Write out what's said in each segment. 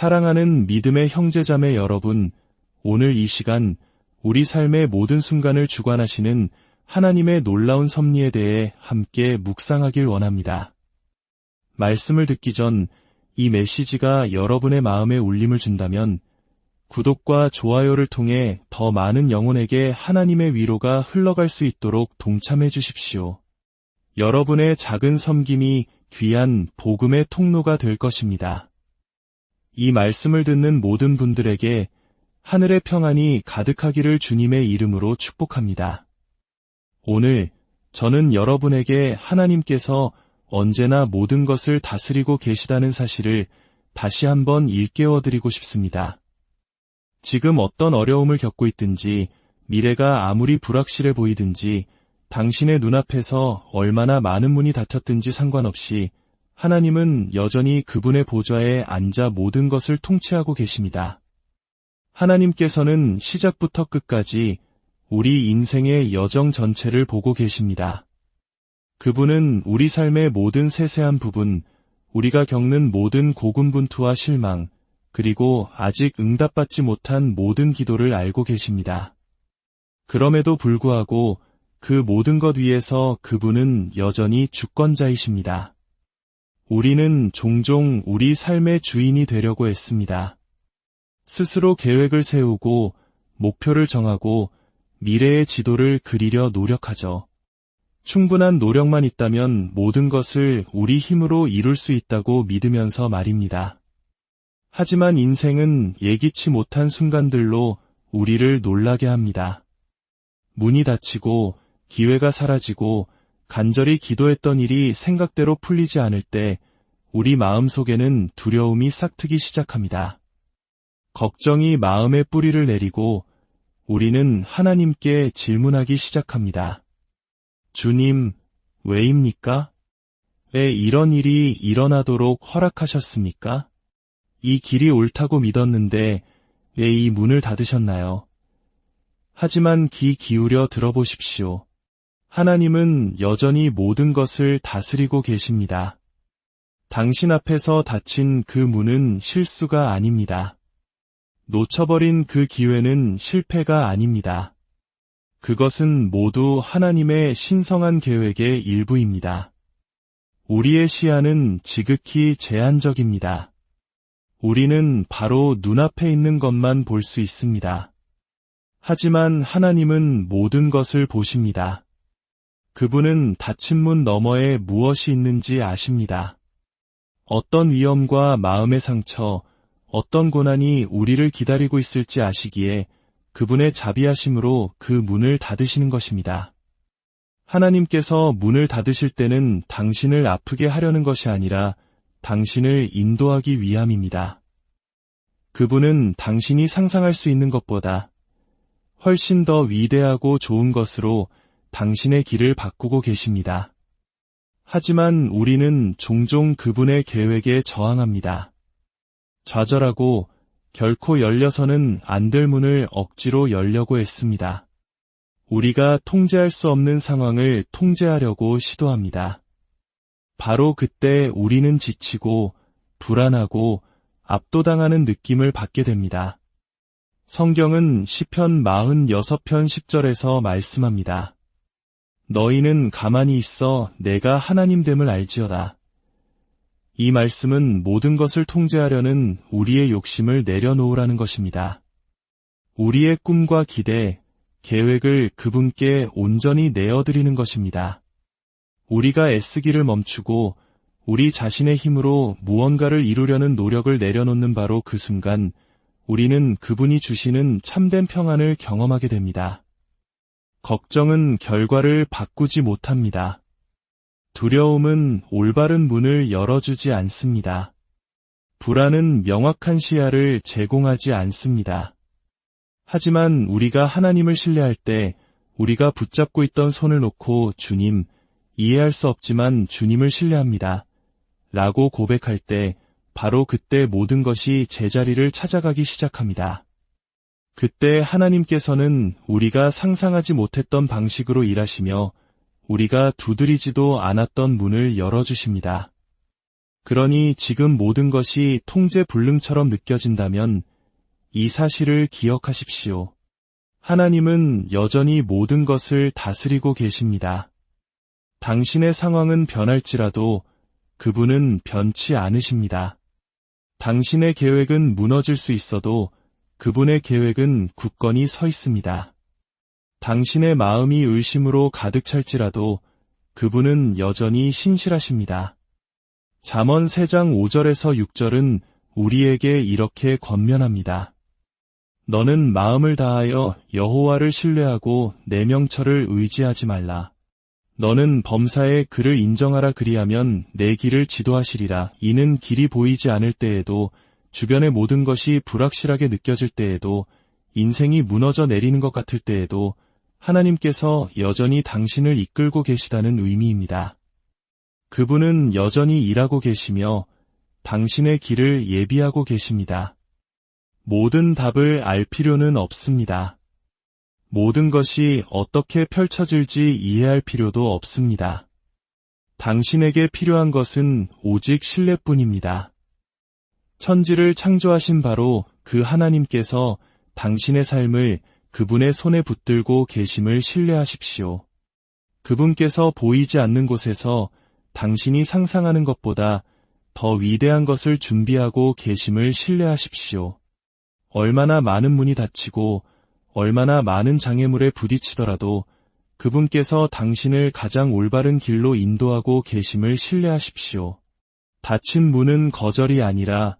사랑하는 믿음의 형제자매 여러분, 오늘 이 시간 우리 삶의 모든 순간을 주관하시는 하나님의 놀라운 섭리에 대해 함께 묵상하길 원합니다. 말씀을 듣기 전 이 메시지가 여러분의 마음에 울림을 준다면 구독과 좋아요를 통해 더 많은 영혼에게 하나님의 위로가 흘러갈 수 있도록 동참해 주십시오. 여러분의 작은 섬김이 귀한 복음의 통로가 될 것입니다. 이 말씀을 듣는 모든 분들에게 하늘의 평안이 가득하기를 주님의 이름으로 축복합니다. 오늘 저는 여러분에게 하나님께서 언제나 모든 것을 다스리고 계시다는 사실을 다시 한번 일깨워 드리고 싶습니다. 지금 어떤 어려움을 겪고 있든지 미래가 아무리 불확실해 보이든지 당신의 눈앞에서 얼마나 많은 문이 닫혔든지 상관없이 하나님은 여전히 그분의 보좌에 앉아 모든 것을 통치하고 계십니다. 하나님께서는 시작부터 끝까지 우리 인생의 여정 전체를 보고 계십니다. 그분은 우리 삶의 모든 세세한 부분, 우리가 겪는 모든 고군분투와 실망, 그리고 아직 응답받지 못한 모든 기도를 알고 계십니다. 그럼에도 불구하고 그 모든 것 위에서 그분은 여전히 주권자이십니다. 우리는 종종 우리 삶의 주인이 되려고 했습니다. 스스로 계획을 세우고 목표를 정하고 미래의 지도를 그리려 노력하죠. 충분한 노력만 있다면 모든 것을 우리 힘으로 이룰 수 있다고 믿으면서 말입니다. 하지만 인생은 예기치 못한 순간들로 우리를 놀라게 합니다. 문이 닫히고 기회가 사라지고 간절히 기도했던 일이 생각대로 풀리지 않을 때 우리 마음 속에는 두려움이 싹트기 시작합니다. 걱정이 마음의 뿌리를 내리고 우리는 하나님께 질문하기 시작합니다. 주님, 왜입니까? 왜 이런 일이 일어나도록 허락하셨습니까? 이 길이 옳다고 믿었는데 왜 이 문을 닫으셨나요? 하지만 귀 기울여 들어보십시오. 하나님은 여전히 모든 것을 다스리고 계십니다. 당신 앞에서 닫힌 그 문은 실수가 아닙니다. 놓쳐버린 그 기회는 실패가 아닙니다. 그것은 모두 하나님의 신성한 계획의 일부입니다. 우리의 시야는 지극히 제한적입니다. 우리는 바로 눈앞에 있는 것만 볼 수 있습니다. 하지만 하나님은 모든 것을 보십니다. 그분은 닫힌 문 너머에 무엇이 있는지 아십니다. 어떤 위험과 마음의 상처, 어떤 고난이 우리를 기다리고 있을지 아시기에 그분의 자비하심으로 그 문을 닫으시는 것입니다. 하나님께서 문을 닫으실 때는 당신을 아프게 하려는 것이 아니라 당신을 인도하기 위함입니다. 그분은 당신이 상상할 수 있는 것보다 훨씬 더 위대하고 좋은 것으로 당신의 길을 바꾸고 계십니다. 하지만 우리는 종종 그분의 계획에 저항합니다. 좌절하고 결코 열려서는 안 될 문을 억지로 열려고 했습니다. 우리가 통제할 수 없는 상황을 통제하려고 시도합니다. 바로 그때 우리는 지치고 불안하고 압도당하는 느낌을 받게 됩니다. 성경은 시편 46편 10절에서 말씀합니다. 너희는 가만히 있어 내가 하나님됨을 알지어다. 이 말씀은 모든 것을 통제하려는 우리의 욕심을 내려놓으라는 것입니다. 우리의 꿈과 기대, 계획을 그분께 온전히 내어드리는 것입니다. 우리가 애쓰기를 멈추고 우리 자신의 힘으로 무언가를 이루려는 노력을 내려놓는 바로 그 순간 우리는 그분이 주시는 참된 평안을 경험하게 됩니다. 걱정은 결과를 바꾸지 못합니다. 두려움은 올바른 문을 열어주지 않습니다. 불안은 명확한 시야를 제공하지 않습니다. 하지만 우리가 하나님을 신뢰할 때 우리가 붙잡고 있던 손을 놓고 주님, 이해할 수 없지만 주님을 신뢰합니다. 라고 고백할 때 바로 그때 모든 것이 제자리를 찾아가기 시작합니다. 그때 하나님께서는 우리가 상상하지 못했던 방식으로 일하시며 우리가 두드리지도 않았던 문을 열어주십니다. 그러니 지금 모든 것이 통제 불능처럼 느껴진다면 이 사실을 기억하십시오. 하나님은 여전히 모든 것을 다스리고 계십니다. 당신의 상황은 변할지라도 그분은 변치 않으십니다. 당신의 계획은 무너질 수 있어도 그분의 계획은 굳건히 서 있습니다. 당신의 마음이 의심으로 가득 찰지라도 그분은 여전히 신실하십니다. 잠언 3장 5절에서 6절은 우리에게 이렇게 권면합니다. 너는 마음을 다하여 여호와를 신뢰하고 내 명철을 의지하지 말라. 너는 범사에 그를 인정하라 그리하면 내 길을 지도하시리라. 이는 길이 보이지 않을 때에도 주변의 모든 것이 불확실하게 느껴질 때에도 인생이 무너져 내리는 것 같을 때에도 하나님께서 여전히 당신을 이끌고 계시다는 의미입니다. 그분은 여전히 일하고 계시며 당신의 길을 예비하고 계십니다. 모든 답을 알 필요는 없습니다. 모든 것이 어떻게 펼쳐질지 이해할 필요도 없습니다. 당신에게 필요한 것은 오직 신뢰뿐입니다. 천지를 창조하신 바로 그 하나님께서 당신의 삶을 그분의 손에 붙들고 계심을 신뢰하십시오. 그분께서 보이지 않는 곳에서 당신이 상상하는 것보다 더 위대한 것을 준비하고 계심을 신뢰하십시오. 얼마나 많은 문이 닫히고 얼마나 많은 장애물에 부딪히더라도 그분께서 당신을 가장 올바른 길로 인도하고 계심을 신뢰하십시오. 닫힌 문은 거절이 아니라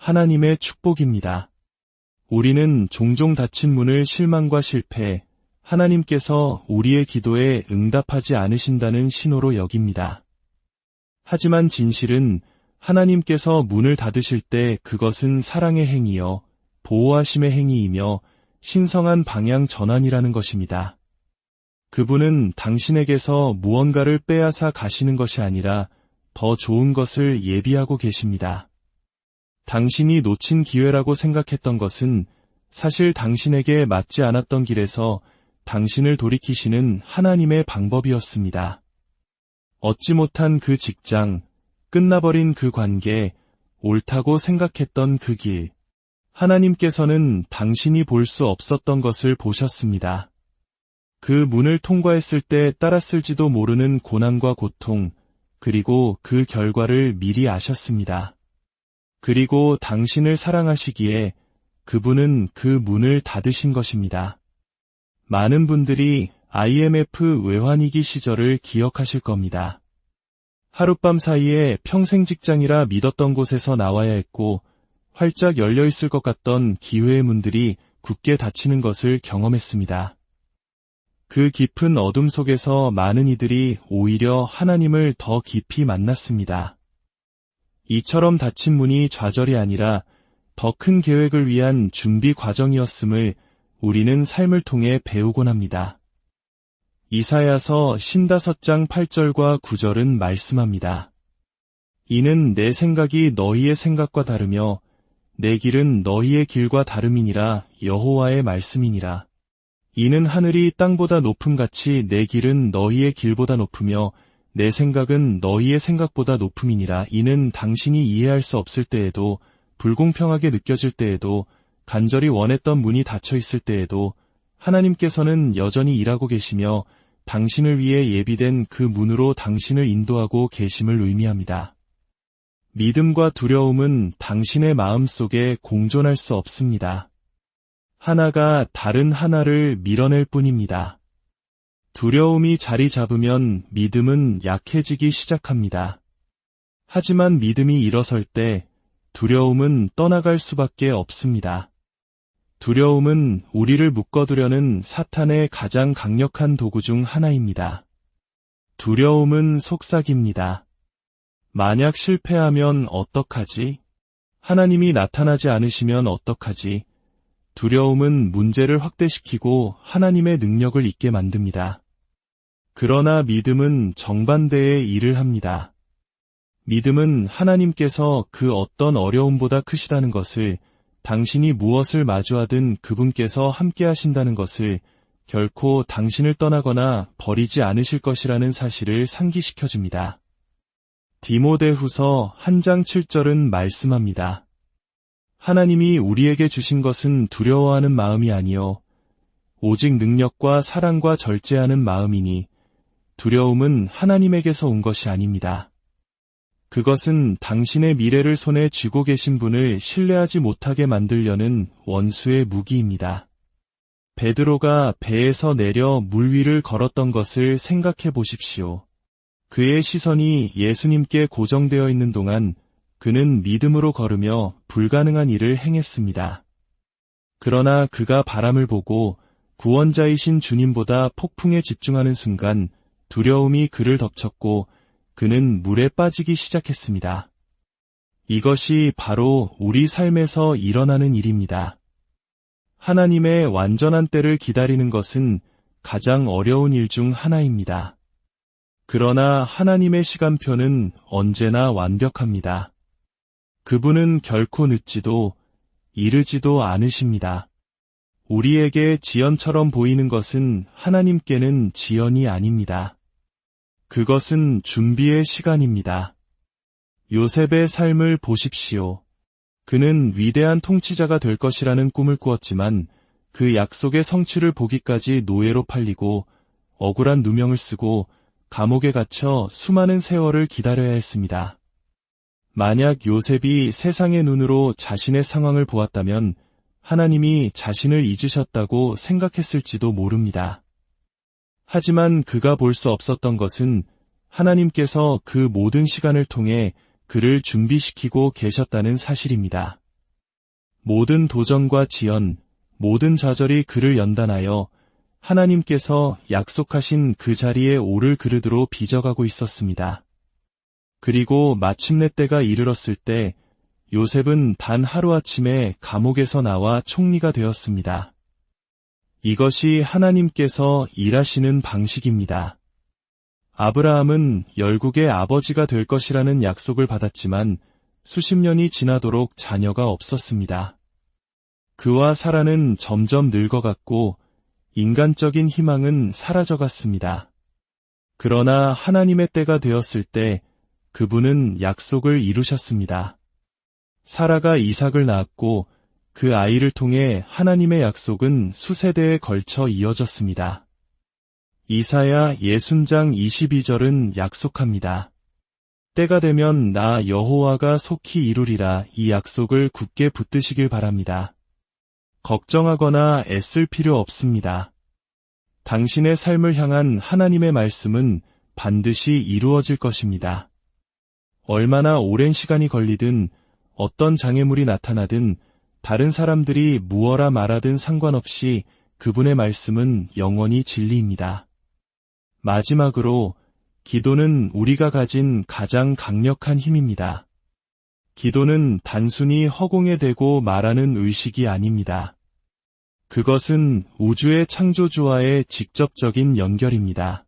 하나님의 축복입니다. 우리는 종종 닫힌 문을 실망과 실패, 하나님께서 우리의 기도에 응답하지 않으신다는 신호로 여깁니다. 하지만 진실은 하나님께서 문을 닫으실 때 그것은 사랑의 행위여 보호하심의 행위이며 신성한 방향 전환이라는 것입니다. 그분은 당신에게서 무언가를 빼앗아 가시는 것이 아니라 더 좋은 것을 예비하고 계십니다. 당신이 놓친 기회라고 생각했던 것은 사실 당신에게 맞지 않았던 길에서 당신을 돌이키시는 하나님의 방법이었습니다. 얻지 못한 그 직장, 끝나버린 그 관계, 옳다고 생각했던 그 길, 하나님께서는 당신이 볼 수 없었던 것을 보셨습니다. 그 문을 통과했을 때 따랐을지도 모르는 고난과 고통, 그리고 그 결과를 미리 아셨습니다. 그리고 당신을 사랑하시기에 그분은 그 문을 닫으신 것입니다. 많은 분들이 IMF 외환위기 시절을 기억하실 겁니다. 하룻밤 사이에 평생 직장이라 믿었던 곳에서 나와야 했고 활짝 열려 있을 것 같던 기회의 문들이 굳게 닫히는 것을 경험했습니다. 그 깊은 어둠 속에서 많은 이들이 오히려 하나님을 더 깊이 만났습니다. 이처럼 닫힌 문이 좌절이 아니라 더 큰 계획을 위한 준비 과정이었음을 우리는 삶을 통해 배우곤 합니다. 이사야서 신다섯장 8절과 9절은 말씀합니다. 이는 내 생각이 너희의 생각과 다르며 내 길은 너희의 길과 다름이니라 여호와의 말씀이니라. 이는 하늘이 땅보다 높음 같이 내 길은 너희의 길보다 높으며 내 생각은 너희의 생각보다 높음이니라. 이는 당신이 이해할 수 없을 때에도 불공평하게 느껴질 때에도 간절히 원했던 문이 닫혀 있을 때에도 하나님께서는 여전히 일하고 계시며 당신을 위해 예비된 그 문으로 당신을 인도하고 계심을 의미합니다. 믿음과 두려움은 당신의 마음 속에 공존할 수 없습니다. 하나가 다른 하나를 밀어낼 뿐입니다. 두려움이 자리 잡으면 믿음은 약해지기 시작합니다. 하지만 믿음이 일어설 때 두려움은 떠나갈 수밖에 없습니다. 두려움은 우리를 묶어두려는 사탄의 가장 강력한 도구 중 하나입니다. 두려움은 속삭입니다. 만약 실패하면 어떡하지? 하나님이 나타나지 않으시면 어떡하지? 두려움은 문제를 확대시키고 하나님의 능력을 잊게 만듭니다. 그러나 믿음은 정반대의 일을 합니다. 믿음은 하나님께서 그 어떤 어려움보다 크시다는 것을 당신이 무엇을 마주하든 그분께서 함께 하신다는 것을 결코 당신을 떠나거나 버리지 않으실 것이라는 사실을 상기시켜줍니다. 디모데후서 한 장 7절은 말씀합니다. 하나님이 우리에게 주신 것은 두려워하는 마음이 아니요 오직 능력과 사랑과 절제하는 마음이니 두려움은 하나님에게서 온 것이 아닙니다. 그것은 당신의 미래를 손에 쥐고 계신 분을 신뢰하지 못하게 만들려는 원수의 무기입니다. 베드로가 배에서 내려 물 위를 걸었던 것을 생각해 보십시오. 그의 시선이 예수님께 고정되어 있는 동안 그는 믿음으로 걸으며 불가능한 일을 행했습니다. 그러나 그가 바람을 보고 구원자이신 주님보다 폭풍에 집중하는 순간 두려움이 그를 덮쳤고 그는 물에 빠지기 시작했습니다. 이것이 바로 우리 삶에서 일어나는 일입니다. 하나님의 완전한 때를 기다리는 것은 가장 어려운 일 중 하나입니다. 그러나 하나님의 시간표는 언제나 완벽합니다. 그분은 결코 늦지도 이르지도 않으십니다. 우리에게 지연처럼 보이는 것은 하나님께는 지연이 아닙니다. 그것은 준비의 시간입니다. 요셉의 삶을 보십시오. 그는 위대한 통치자가 될 것이라는 꿈을 꾸었지만 그 약속의 성취를 보기까지 노예로 팔리고 억울한 누명을 쓰고 감옥에 갇혀 수많은 세월을 기다려야 했습니다. 만약 요셉이 세상의 눈으로 자신의 상황을 보았다면 하나님이 자신을 잊으셨다고 생각했을지도 모릅니다. 하지만 그가 볼 수 없었던 것은 하나님께서 그 모든 시간을 통해 그를 준비시키고 계셨다는 사실입니다. 모든 도전과 지연, 모든 좌절이 그를 연단하여 하나님께서 약속하신 그 자리에 오를 그릇으로 빚어가고 있었습니다. 그리고 마침내 때가 이르렀을 때 요셉은 단 하루아침에 감옥에서 나와 총리가 되었습니다. 이것이 하나님께서 일하시는 방식입니다. 아브라함은 열국의 아버지가 될 것이라는 약속을 받았지만 수십 년이 지나도록 자녀가 없었습니다. 그와 사라는 점점 늙어갔고 인간적인 희망은 사라져갔습니다. 그러나 하나님의 때가 되었을 때 그분은 약속을 이루셨습니다. 사라가 이삭을 낳았고 그 아이를 통해 하나님의 약속은 수세대에 걸쳐 이어졌습니다. 이사야 예순장 22절은 약속합니다. 때가 되면 나 여호와가 속히 이루리라 이 약속을 굳게 붙드시길 바랍니다. 걱정하거나 애쓸 필요 없습니다. 당신의 삶을 향한 하나님의 말씀은 반드시 이루어질 것입니다. 얼마나 오랜 시간이 걸리든 어떤 장애물이 나타나든 다른 사람들이 무어라 말하든 상관없이 그분의 말씀은 영원히 진리입니다. 마지막으로 기도는 우리가 가진 가장 강력한 힘입니다. 기도는 단순히 허공에 대고 말하는 의식이 아닙니다. 그것은 우주의 창조주와의 직접적인 연결입니다.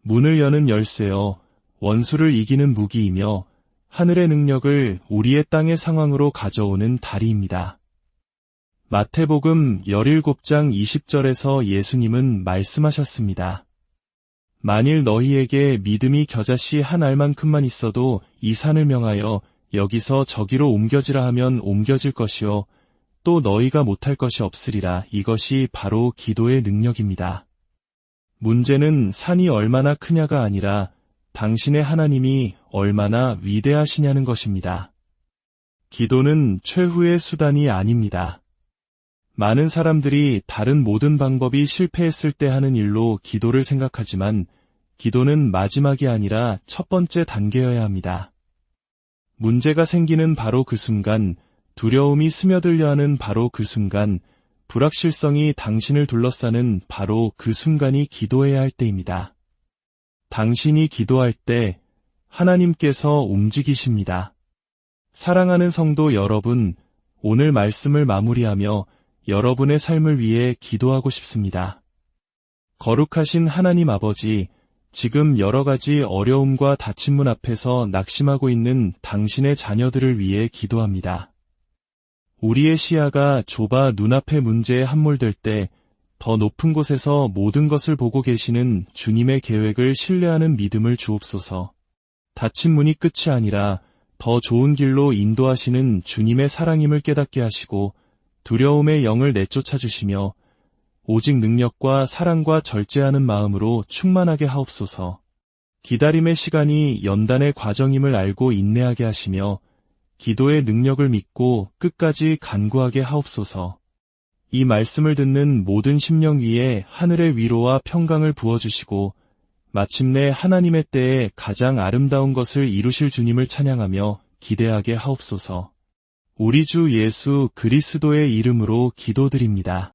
문을 여는 열쇠여 원수를 이기는 무기이며 하늘의 능력을 우리의 땅의 상황으로 가져오는 다리입니다. 마태복음 17장 20절에서 예수님은 말씀하셨습니다. 만일 너희에게 믿음이 겨자씨 한 알만큼만 있어도 이 산을 명하여 여기서 저기로 옮겨지라 하면 옮겨질 것이요 또 너희가 못할 것이 없으리라 이것이 바로 기도의 능력입니다. 문제는 산이 얼마나 크냐가 아니라 당신의 하나님이 얼마나 위대하시냐는 것입니다. 기도는 최후의 수단이 아닙니다. 많은 사람들이 다른 모든 방법이 실패했을 때 하는 일로 기도를 생각하지만 기도는 마지막이 아니라 첫 번째 단계여야 합니다. 문제가 생기는 바로 그 순간, 두려움이 스며들려 하는 바로 그 순간, 불확실성이 당신을 둘러싸는 바로 그 순간이 기도해야 할 때입니다. 당신이 기도할 때 하나님께서 움직이십니다. 사랑하는 성도 여러분, 오늘 말씀을 마무리하며 여러분의 삶을 위해 기도하고 싶습니다. 거룩하신 하나님 아버지, 지금 여러 가지 어려움과 다친 문 앞에서 낙심하고 있는 당신의 자녀들을 위해 기도합니다. 우리의 시야가 좁아 눈앞의 문제에 함몰될 때 더 높은 곳에서 모든 것을 보고 계시는 주님의 계획을 신뢰하는 믿음을 주옵소서. 닫힌 문이 끝이 아니라 더 좋은 길로 인도하시는 주님의 사랑임을 깨닫게 하시고 두려움의 영을 내쫓아 주시며 오직 능력과 사랑과 절제하는 마음으로 충만하게 하옵소서. 기다림의 시간이 연단의 과정임을 알고 인내하게 하시며 기도의 능력을 믿고 끝까지 간구하게 하옵소서. 이 말씀을 듣는 모든 심령 위에 하늘의 위로와 평강을 부어주시고 마침내 하나님의 때에 가장 아름다운 것을 이루실 주님을 찬양하며 기대하게 하옵소서. 우리 주 예수 그리스도의 이름으로 기도드립니다.